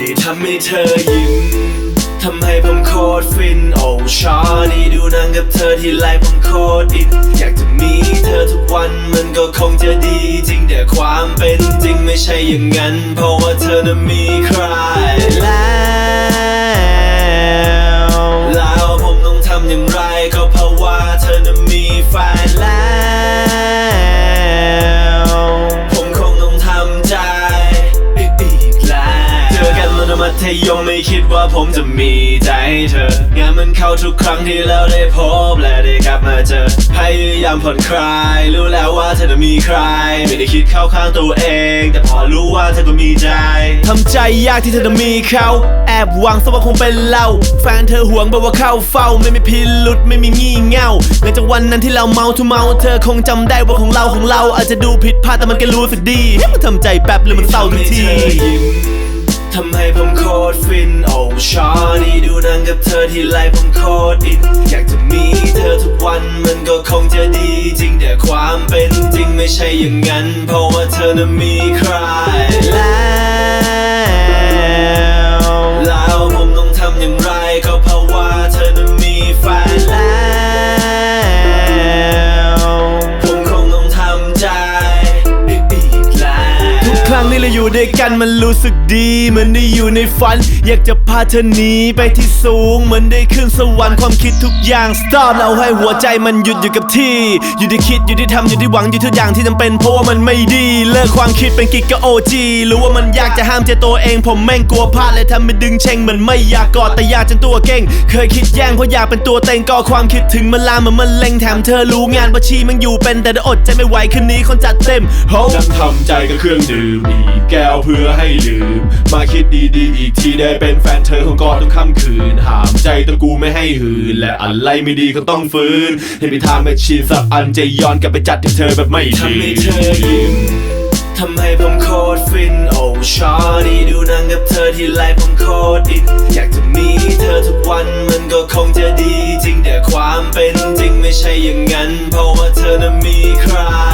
ที่ทำให้เธอยิ้มทำให้ผมโคตรฟิน โอ้ชอนี่ดูนังกับเธอที่ไรผมโคตรอินอยากจะมีเธอทุกวันมันก็คงจะดีจริงแต่ความเป็นจริงไม่ใช่อย่างนั้น เพราะว่าเธอน่ะมีใครแล้ว ธยมไม่คิดว่าผมจะมีใจให้เธองานมันเข้าทุกครั้งที่เราได้พบและได้กลับมาเจอพยายามผ่อนคลาย รู้แล้วว่าเธอจะมีใคร ไม่ได้คิดเข้าข้างตัวเอง แต่พอรู้ว่าเธอก็มีใจทำใจยากที่เธอจะมีเขาแอบหวังซะว่าคงเป็นเรา แฟนเธอหวงแบบว่าเข้าเฝ้า ไม่มีพิรุษไม่มีงี่เง่าหลังจากวันนั้นที่เราเมาทุเมา เธอคงจำได้ว่าของเราของเราอาจจะดูผิดพลาดแต่มันก็รู้สึกดีให้มันทำใจแป๊บหรือมันเศร้าทุกที ชอนี่ดูนังกับเธอที่ไรผมโคตรอินอยากจะมีเธอทุกวันมันก็คงจะดีจริงแต่ความเป็นจริงไม่ใช่อย่างนั้น เพราะว่าเธอน่ะมีใครแล้ว เราอยู่ด้วยกันมันรู้สึกดีเหมือนได้อยู่ในฝัน อยากจะพาเธอหนีไปที่สูง เหมือนได้ขึ้นสวรรค์ความคิดทุกอย่าง stop เราให้หัวใจมันหยุดอยู่กับที่ อยู่ที่คิดอยู่ที่ทำอยู่ที่หวังอยู่ทุกอย่างที่จำเป็นเพราะว่ามันไม่ดี เลิกความคิดเป็นกิจกับโอจีรู้ว่ามันยากจะห้ามใจตัวเอง ผมแม่งกลัวพลาดเลยทำให้ดึงเชงเหมือนไม่อยากกอดแต่อยากจนตัวเก่ง เคยคิดแย่งเพราะอยากเป็นตัวเต็งก็ความคิดถึงมันลามเหมือนมันเล็งแถมเธอรู้งานว่าชีมันอยู่เป็นแต่ได้อดใจไม่ไหวคืนนี้คนจัดเต็มโฮนั่งทำใจกับเครื่องดื่มอีแก้วเพื่อให้ลืม มาคิดดีๆ อีกทีได้เป็นแฟนเธอของกอทุกค่ำคืน หามใจตัวกูไม่ให้หืน และอะไรไม่ดีก็ต้องฟื้น ให้ไปทางแมชชีนสักอันจะย้อนกลับไปจัดให้เธอแบบไม่ทำดีให้เธอยิ้มทำให้ผมโคตรฟิน โอ้ชอนี่ดูนังกับเธอที่ไรผมโคตรอินอยากจะมีเธอทุกวันมันก็คงจะดีจริงแต่ความเป็นจริงไม่ใช่อย่างนั้น เพราะว่าเธอนั้นมีใครแล้